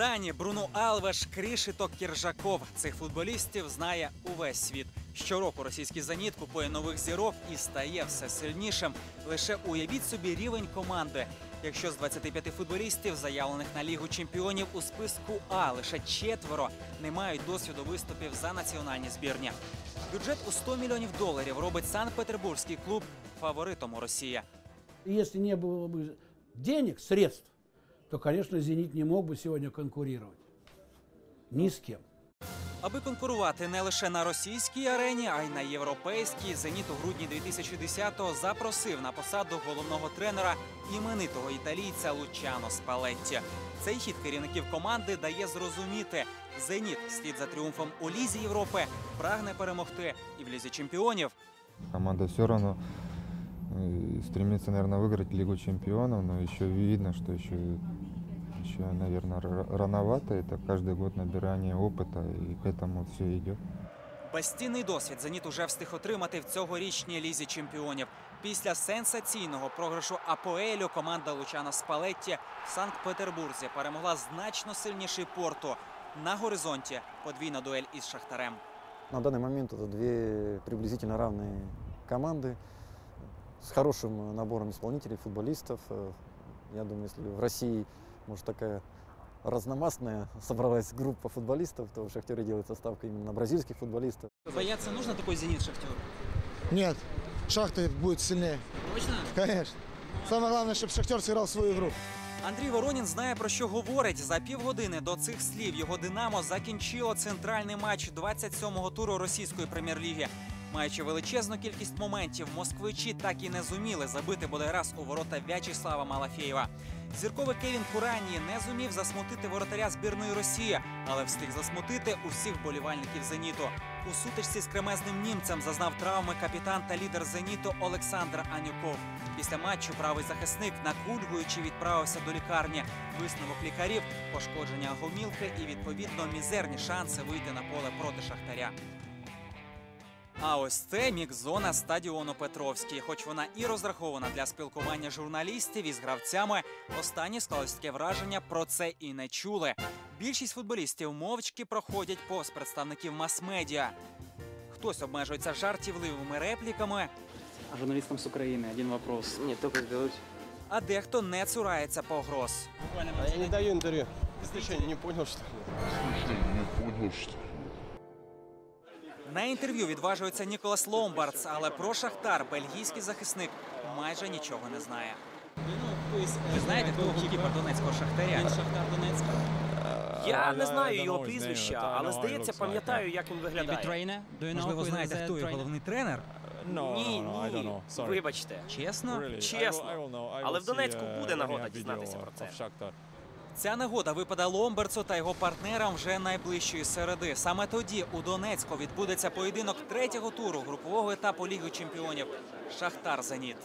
Здані, Бруно Алвеш, Крішиток, Кіржаков. Цих футболістів знає увесь світ. Щороку російський зеніт купує нових зірок і стає все сильнішим. Лише уявіть собі рівень команди. Якщо з 25 футболістів, заявлених на лігу чемпіонів у списку А, лише четверо не мають досвіду виступів за національні збірні. Бюджет у 100 мільйонів доларів робить Санкт-Петербурзький клуб фаворитом у Росії. Если не было бы денег, средств, то, конечно, «Зенит» не мог бы сегодня конкурировать. Ни с кем. Аби конкурувати не лише на російській арені, а й на європейській, Зеніт у грудні 2010-го запросив на посаду головного тренера іменитого італійця Лучано Спалетті. Цей хід керівників команди дає зрозуміти, Зеніт слід за тріумфом у лізі Європи прагне перемогти і в лізі чемпіонів. Команда все равно э, стремится, наверное, выиграть Лигу чемпионов, но еще видно, что еще, еще наверное, рановато. Это каждый год набирание опыта, и к этому все идет. Безцінний досвід Зеніт уже встиг отримати в цьогорічній лізі чемпіонів. Після сенсаційного програшу Апоелю команда Лучана Спалетті в Санкт-Петербурзі перемогла значно сильніший порту. На горизонті подвійна дуель із Шахтарем. На данный момент это две приблизительно равные команды с хорошим набором исполнителей, футболистов. Э, Я думаю, если в России, может, такая разномастная собралась группа футболистов, то в «Шахтере» делается ставка именно на бразильских футболистов. Бояться нужно такой Зеніт Шахтер? Нет, Шахта будет сильнее, Точно? конечно. Самое главное, чтобы Шахтер сыграл свою игру. Андрій Воронін знає про що говорить. За півгодини до цих слів його Динамо закінчило центральний матч 27-го туру російської прем'єр-ліги. Маючи величезну кількість моментів, москвичі так і не зуміли забити бодай раз у ворота В'ячеслава Малафєєва. Зірковий Кевін Курані не зумів засмутити воротаря збірної Росії, але встиг засмутити усіх болівальників Зеніту. У сутичці з кремезним німцем зазнав травми капітан та лідер Зеніту Олександр Анюков. Після матчу правий захисник, накульгуючи, відправився до лікарні. Висновок лікарів, пошкодження гомілки і відповідно мізерні шанси вийти на поле проти шахтаря. А ось це мікзона стадіону Петровський. Хоч вона і розрахована для спілкування журналістів із гравцями, останні склалось таке враження про це і не чули. Більшість футболістів мовчки проходять повз представників мас-медіа. Хтось обмежується жартівливими репліками, А журналистам с Украины один вопрос. Только с Беларуси. а дехто не цурається погроз. А я не даю интервью. Ты что, не понял, что ли? На інтерв'ю відважується Ніколас Ломбардс, але про Шахтар бельгійський захисник майже нічого не знає. Ви знаєте, хто голкіпер Донецького Шахтаря? Шахтар Донецьк. Я не знаю його прізвища, але здається, пам'ятаю, як він виглядає. Можливо, знаєте, хто його головний тренер? Ні, ні. Вибачте. Чесно? Чесно. Але в Донецьку буде нагода дізнатися про це. Ця нагода випаде Ломберцу та його партнерам вже найближчої середи. Саме тоді у Донецьку відбудеться поєдинок третього туру групового етапу Ліги Чемпіонів Шахтар Зеніт.